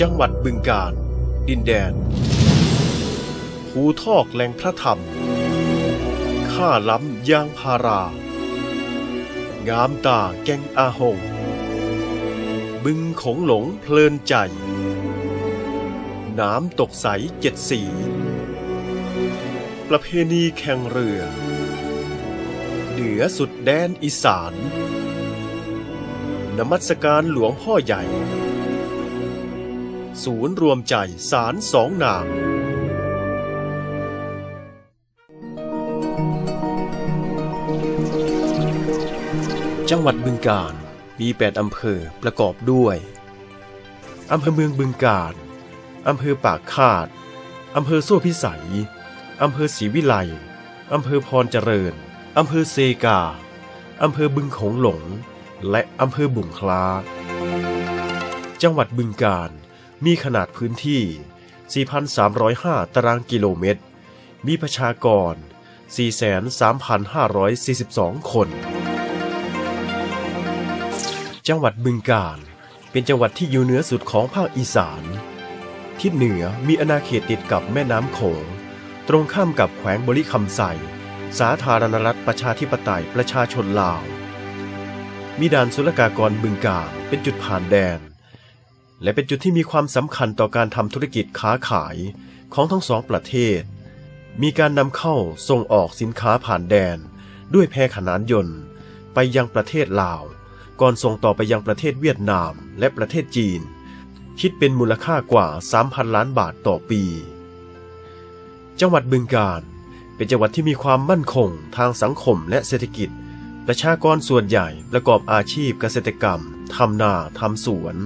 จังหวัดบึงกาฬ ดินแดน ภูทอกแหล่งพระธรรม ข้าล้ำยางพารา งามตาแกงอาหง บึงโขงหลงเพลินใจ น้ำตกใสเจ็ดสี ประเพณีแข่งเรือ เหนือสุดแดนอีสาน นมัสการหลวงพ่อใหญ่ ศูนย์รวมใจสารสองนางจังหวัดบึงกาฬมี 8 อำเภอประกอบด้วย อำเภอเมืองบึงกาฬอำเภอปากคาด อำเภอโซ่พิสัย อำเภอศรีวิไล อำเภอพรเจริญ อำเภอเซกา อำเภอบึงโขงหลง และอำเภอบุงคลา จังหวัดบึงกาฬ มีขนาดพื้นที่ 4,305 ตารางกิโลเมตร มีประชากร 43,542 คน จังหวัดบึงกาฬเป็นจังหวัดที่อยู่เหนือสุดของภาคอีสาน ทิศเหนือมีอาณาเขตติดกับแม่น้ำโขง ตรงข้ามกับแขวงบริคำไซสาธารณรัฐประชาธิปไตยประชาชนลาว มีด่านศุลกากรบึงกาฬเป็นจุดผ่านแดน และเป็นจุดที่มีความสำคัญต่อการทำธุรกิจค้าขายของทั้งสองประเทศ มีการนำเข้าส่งออกสินค้าผ่านแดน ด้วยแพขนานยนต์ ไปยังประเทศลาว ก่อนส่งต่อไปยังประเทศเวียดนามและประเทศจีน คิดเป็นมูลค่ากว่า 3,000 ล้านบาทต่อปี จังหวัดบึงกาฬเป็นจังหวัดที่มีความมั่นคงทางสังคมและเศรษฐกิจ ประชากรส่วนใหญ่ประกอบอาชีพเกษตรกรรมทำนาทำสวน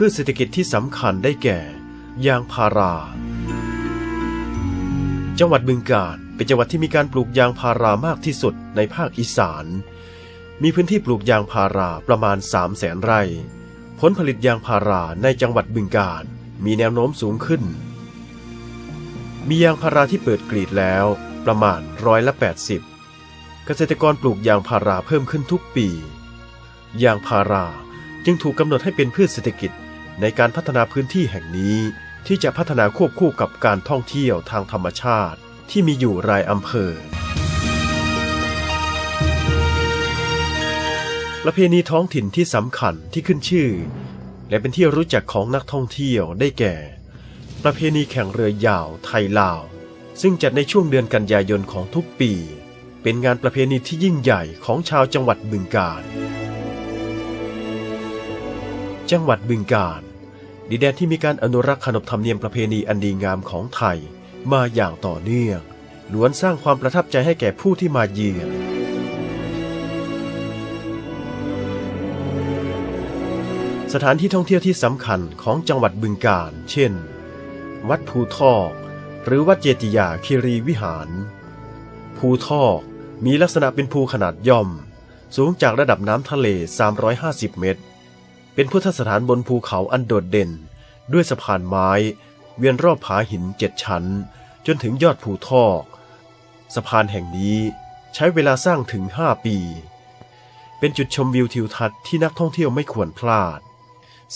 พืชเศรษฐกิจที่สำคัญได้แก่ ยางพารา จังหวัดบึงกาฬเป็นจังหวัดที่มีการปลูกยางพารามากที่สุดในภาคอีสาน มีพื้นที่ปลูกยางพาราประมาณ 3 0 0แสนไร่ ผลผลิตยางพาราในจังหวัดบึงกาฬมีแนวโน้มสูงขึ้น มียางพาราที่เปิดกรีดแล้วประมาณร้อยละ 80 เกษตรกรปลูกยางพาราเพิ่มขึ้นทุกปี ยางพาราจึงถูกกำหนดให้เป็นพืชเศรษฐกิจ ในการพัฒนาพื้นที่แห่งนี้ที่จะพัฒนาควบคู่กับการท่องเที่ยวทางธรรมชาติ ที่มีอยู่รายอำเภอประเพณีท้องถิ่นที่สำคัญที่ขึ้นชื่อ และเป็นที่รู้จักของนักท่องเที่ยวได้แก่ ประเพณีแข่งเรือยาวไทยลาว ซึ่งจัดในช่วงเดือนกันยายนของทุกปี เป็นงานประเพณีที่ยิ่งใหญ่ของชาวจังหวัดบึงกาฬ จังหวัดบึงกาฬดินแดนที่มีการอนุรักษ์ขนบธรรมเนียมประเพณีอันดีงามของไทย มาอย่างต่อเนื่องล้วนสร้างความประทับใจให้แก่ผู้ที่มาเยือนสถานที่ท่องเที่ยวที่สำคัญของจังหวัดบึงกาฬเช่น วัดภูทอก หรือวัดเจติยาคีรีวิหาร ภูทอกมีลักษณะเป็นภูขนาดย่อม สูงจากระดับน้ำทะเล 350 เมตร เป็นพุทธสถานบนภูเขาอันโดดเด่น ด้วยสะพานไม้ เวียนรอบผาหินเจ็ดชั้น จนถึงยอดภูทอกสะพานแห่งนี้ใช้เวลาสร้างถึง5ปี เป็นจุดชมวิวทิวทัศน์ที่นักท่องเที่ยวไม่ควรพลาด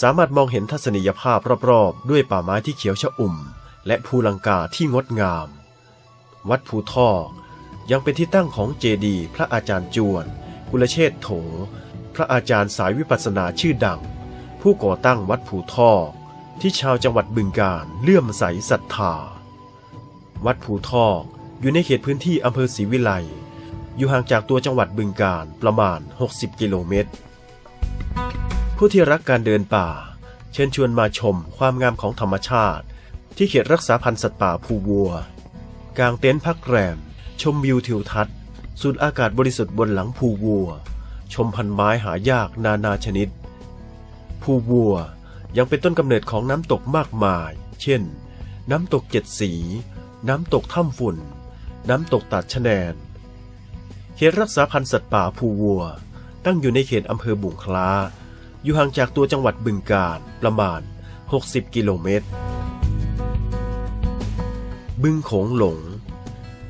สามารถมองเห็นทัศนียภาพรอบๆ ด้วยป่าไม้ที่เขียวชอุ่ม และภูลังกาที่งดงาม วัดภูทอกยังเป็นที่ตั้งของเจดีย์พระอาจารย์จวน กุลเชษโถ พระอาจารย์สายวิปัสสนาชื่อดัง ผู้ก่อตั้งวัดภูทอกที่ชาวจังหวัดบึงกาฬเลื่อมใสศรัทธา วัดภูทอกอยู่ในเขตพื้นที่อำเภอศรีวิไลอยู่ห่างจากตัวจังหวัดบึงกาฬประมาณ 60 กิโลเมตร ผู้ที่รักการเดินป่า เชิญชวนมาชมความงามของธรรมชาติ ที่เขตรักษาพันธุ์สัตว์ป่าภูวัว กางเต็นท์พักแรม ชมวิวทิวทัศน์สูดอากาศบริสุทธิ์บนหลังภูวัว ชมพันไม้หายากนานาชนิด ภูวัว ยังเป็นต้นกำเนิดของน้ำตกมากมาย เช่น น้ำตกเจ็ดสี น้ำตกถ้ำฝุ่น น้ำตกตัดชะแนนเขตรักษาพันธุ์สัตว์ป่าภูวัว ตั้งอยู่ในเขตอำเภอบุงคลา อยู่ห่างจากตัวจังหวัดบึงกาฬประมาณ 60 กิโลเมตร บึงโขงหลง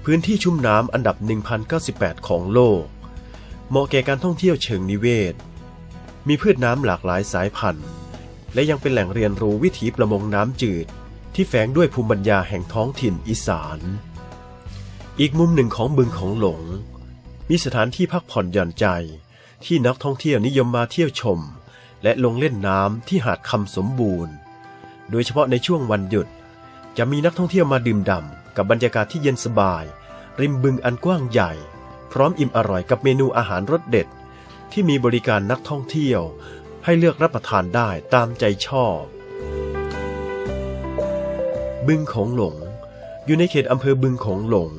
พื้นที่ชุ่มน้ำอันดับ 1098 ของโลก เหมาะแก่การท่องเที่ยวเชิงนิเวศ มีพืชน้ำหลากหลายสายพันธุ์ และยังเป็นแหล่งเรียนรู้วิถีประมงน้ำจืด ที่แฝงด้วยภูมิปัญญาแห่งท้องถิ่นอีสาน อีกมุมหนึ่งของบึงของหลง มีสถานที่พักผ่อนหย่อนใจ ที่นักท่องเที่ยวนิยมมาเที่ยวชม และลงเล่นน้ำที่หาดคำสมบูรณ์ โดยเฉพาะในช่วงวันหยุด จะมีนักท่องเที่ยวมาดื่มด่ำกับบรรยากาศที่เย็นสบาย ริมบึงอันกว้างใหญ่ พร้อมอิ่มอร่อยกับเมนูอาหารรสเด็ด ที่มีบริการนักท่องเที่ยว ให้เลือกรับประทานได้ตามใจชอบ บึงของหลง อยู่ในเขตอำเภอบึงของหลง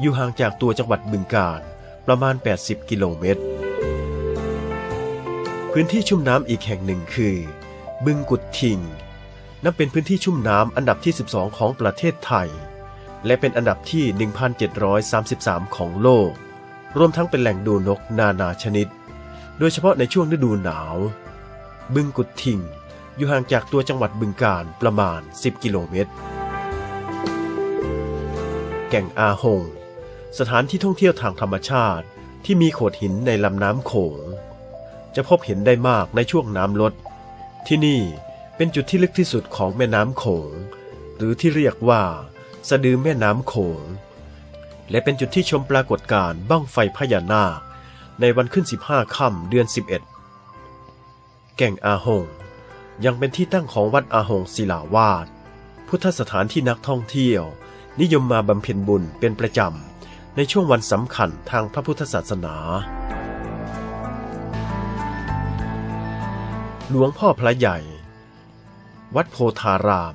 อยู่ห่างจากตัวจังหวัดบึงกาฬประมาณ 80 กิโลเมตร พื้นที่ชุ่มน้ำอีกแห่งหนึ่งคือ บึงกุดทิง นับเป็นพื้นที่ชุ่มน้ำอันดับที่ 12 ของประเทศไทย และเป็นอันดับที่ 1,733 ของโลก รวมทั้งเป็นแหล่งดูนกนานาชนิด โดยเฉพาะในช่วงฤดูหนาว บึงกุดทิงอยู่ห่างจากตัวจังหวัดบึงกาฬประมาณ 10 กิโลเมตร แก่งอาหง สถานที่ท่องเที่ยวทางธรรมชาติที่มีโขดหินในลำน้ำโขง จะพบเห็นได้มากในช่วงน้ำลด ที่นี่เป็นจุดที่ลึกที่สุดของแม่น้ำโขง หรือที่เรียกว่า สะดือแม่น้ำโขง และเป็นจุดที่ชมปรากฏการณ์บั้งไฟพญานาค ในวันขึ้น 15 ค่ำเดือน 11 แก่งอาหง ยังเป็นที่ตั้งของวัดอาหงศิลาวาสพุทธสถานที่นักท่องเที่ยว นิยมมาบำเพ็ญบุญเป็นประจำ ในช่วงวันสำคัญทางพระพุทธศาสนา หลวงพ่อพระใหญ่ วัดโพธาราม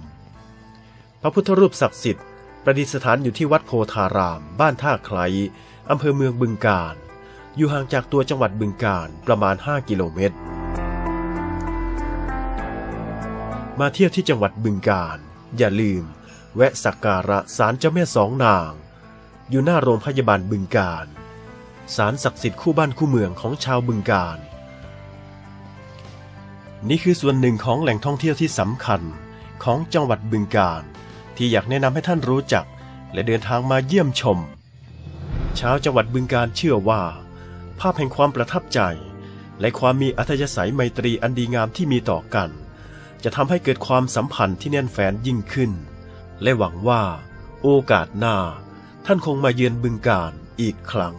พระพุทธรูปศักดิ์สิทธิ์ประดิษฐานอยู่ที่วัดโพธาราม บ้านท่าไคล้อำเภอเมืองบึงกาฬ อยู่ห่างจากตัวจังหวัดบึงกาฬประมาณ 5 กิโลเมตร มาเที่ยวที่จังหวัดบึงกาฬอย่าลืม แวะสักการะศาลเจ้าแม่สองนาง อยู่หน้าโรงพยาบาลบึงกาฬศาลศักดิ์สิทธิ์คู่บ้านคู่เมืองของชาวบึงกาฬนี่คือส่วนหนึ่งของแหล่งท่องเที่ยวที่สำคัญของจังหวัดบึงกาฬที่อยากแนะนำให้ท่านรู้จัก และเดินทางมาเยี่ยมชม ชาวจังหวัดบึงกาฬเชื่อว่า ภาพแห่งความประทับใจ และความมีอัธยาศัยไมตรีอันดีงามที่มีต่อกัน จะทำให้เกิดความสัมพันธ์ที่แน่นแฟนยิ่งขึ้น และหวังว่า โอกาสหน้า ท่านคงมาเยือนบึงการอีกครั้ง